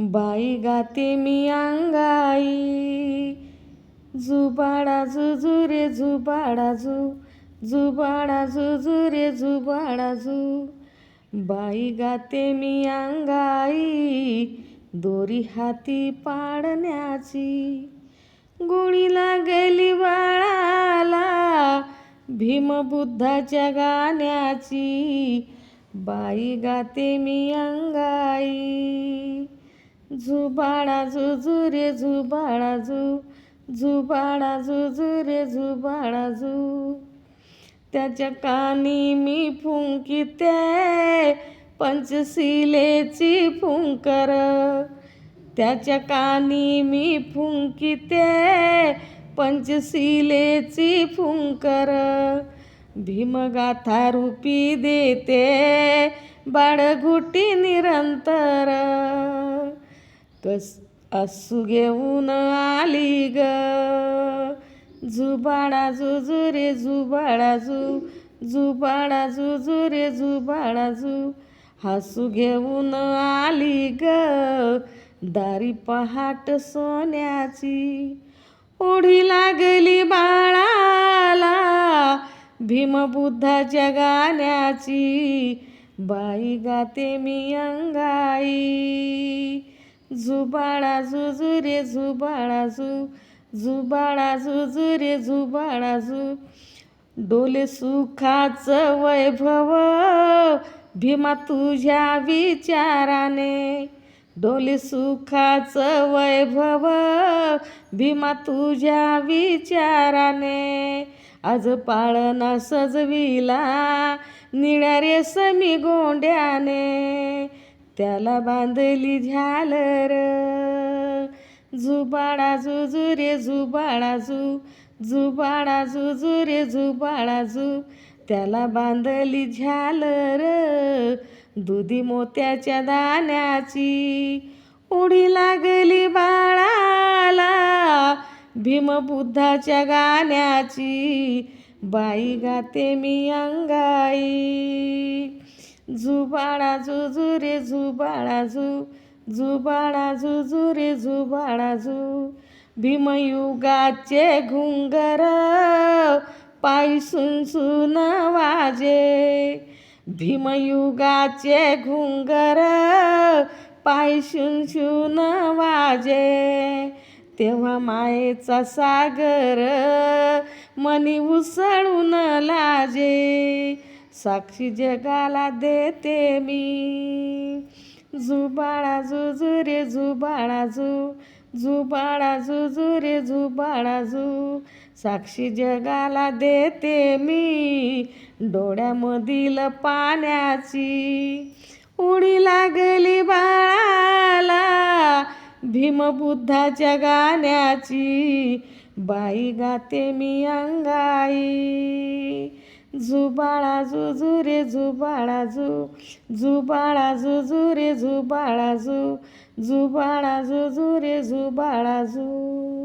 बाई गाते मी अंगाई. जुबाडा जुजू रे जुबाडा जू. जुबाडा जुजू रे जुबाडा जू. बाई गाते मी अंगाई. दोरी हाती पाडण्याची. गोळी लागली बाळाला. भीमबुद्धाच्या गाण्याची. बाई गाते मी अंगाई. झुबाळा जुजू रे झुबाळा झू झुबाळा जुजू रे झुबाळा झू त्याच्या कानी मी फुंकिते पंचशिलेची फुंकर. त्याच्या कानी मी फुंकिते पंचशिलेची फुंकर. भीमगाथा रूपी देते बाळघुटी निरंतर. कस असू घेऊन आली ग. जुबाडा जुजू रे जुबाडा जू जुबाडा जुजू रे जुबाडा जू. हसू घेऊन आली ग. दारी पहाट सोन्याची. ओढी लागली बाळाला भीमबुद्धाच्या गाण्याची. बाई गाते मी अंगाई. जुबाळा जुजू रे जुबाळा झू जुबाळा जुजू रे जुबाळा झू डोले सुखाचं वैभव भीमा तुझ्या विचाराने. डोले सुखाचं वैभव भीमा तुझ्या विचाराने. आज पाळणा सजविला निळ्या रेशमी गोंड्याने. त्याला बांधली झालर. झुबाडा जुजू रे जुबाडा जू जुबाडा जुजू रे जुबाडा जू त्याला बांधली झालर. दुधी मोत्याच्या दाण्याची उडी लागली बाळाला भीमबुद्धाच्या गाण्याची. बाई गाते मी अंगाई. जुबाळा जुजू रे जुबाळा जू जुबाळा जुजू रे जुबाळा जू. भीमयुगाचे घुंगर पायी सुनसुन वाजे. भीमयुगाचे घुंगर पायी सुनसुन वाजे. तेव्हा मायेचा सागर मनी उसळून लाजे. साक्षी जगाला देते मी. जुबाळा जुजू रे झुबाळा जू. जुबाळा जुजू रे जुबाळा जू. साक्षी जगाला देते मी. डोळ्यामधील पाण्याची उडी लागली बाळाला. भीमबुद्धाच्या गाण्याची बाई गाते मी अंगाई. जुबाळा जुजू रे झुबाळा झू जुबाळा जुजू रे झुबाळा झू जुबाळा जुजू रे झुबाळा झू